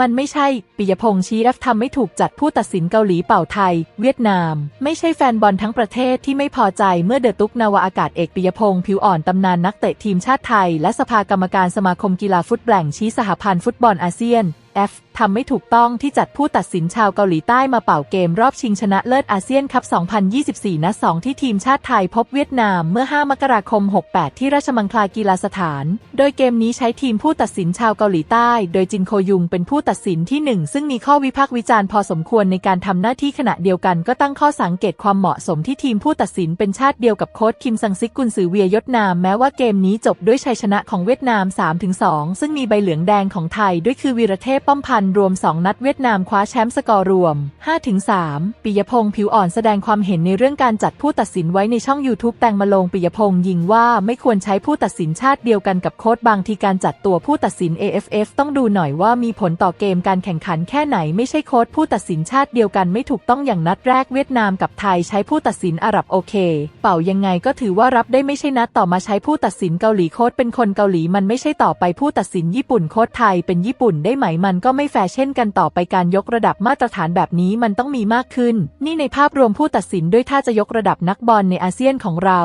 มันไม่ใช่ ปิยพงษ์ชี้รัฟทำไม่ถูกจัดผู้ตัดสินเกาหลีเป่าไทย เวียดนาม ไม่ใช่แฟนบอลทั้งประเทศที่ไม่พอใจเมื่อเดอตุกนาวาอากาศเอกปิยพงษ์ผิวอ่อนตำนานนักเตะทีมชาติไทย และสภากรรมการสมาคมกีฬาฟุตบอลชี้สหพันธ์ฟุตบอลอาเซียน F ทำไม่ถูกต้องที่จัดผู้ตัดสินชาวเกาหลีใต้มาเป่าเกมรอบชิงชนะเลิศอาเซียนคัพ 2024 นัด 2 ที่ทีมชาติไทยพบเวียดนามเมื่อ 5 มกราคม 68 ที่ราชมังคลากีฬาสถาน โดยเกมนี้ใช้ทีมผู้ตัดสินชาวเกาหลีใต้ โดยจินโคยุงเป็นผู้ตัดสินที่ 1 ซึ่งมีข้อวิพากษ์วิจารณ์พอสมควรในการทำหน้าที่ขณะเดียวกันก็ตั้งข้อสังเกตความเหมาะสมที่ทีมผู้ตัดสินเป็นชาติเดียวกับโค้ชคิมซังซิกกุนซือเวียยศนามแม้ว่าเกมนี้จบด้วยชัยชนะของเวียดนาม 3-2 ซึ่งมีใบเหลืองแดงของไทยด้วยคือวีรเทพป้อมพันธ์รวม 2 นัดเวียดนามคว้าแชมป์สกอร์รวม 5-3 ปิยพงษ์ผิวอ่อนแสดงความเห็นในเรื่องการจัดผู้ตัดสินไว้ในช่อง YouTube แตงมาลงปิยพงษ์ยิงว่าไม่ควรใช้ผู้ตัดสินชาติเดียวกันกับโค้ชบางทีการจัดตัวผู้ตัดสิน AFF ต้องดูหน่อยว่ามีผลต่อเกมการแข่งขันแค่ไหนไม่ใช่โค้ชผู้ตัดสินชาติเดียวกันไม่ถูกต้องอย่างนัดแรกเวียดนามกับไทยใช้ผู้ตัดสินอาหรับโอเค เป่ายังไงก็ถือว่ารับได้ไม่ใช่นัดต่อมาใช้ผู้ตัดสินเกาหลีโค้ชเป็นคนเกาหลีมันไม่ใช่ต่อไปผู้ตัดสินญี่ปุ่นโค้ชไทยเป็นญี่ปุ่นได้ไหมมันก็ไม่แฟร์เช่นกันต่อไปการยกระดับมาตรฐานแบบนี้มันต้องมีมากขึ้น นี่ในภาพรวมผู้ตัดสินด้วยถ้าจะยกระดับนักบอลในอาเซียนของเรา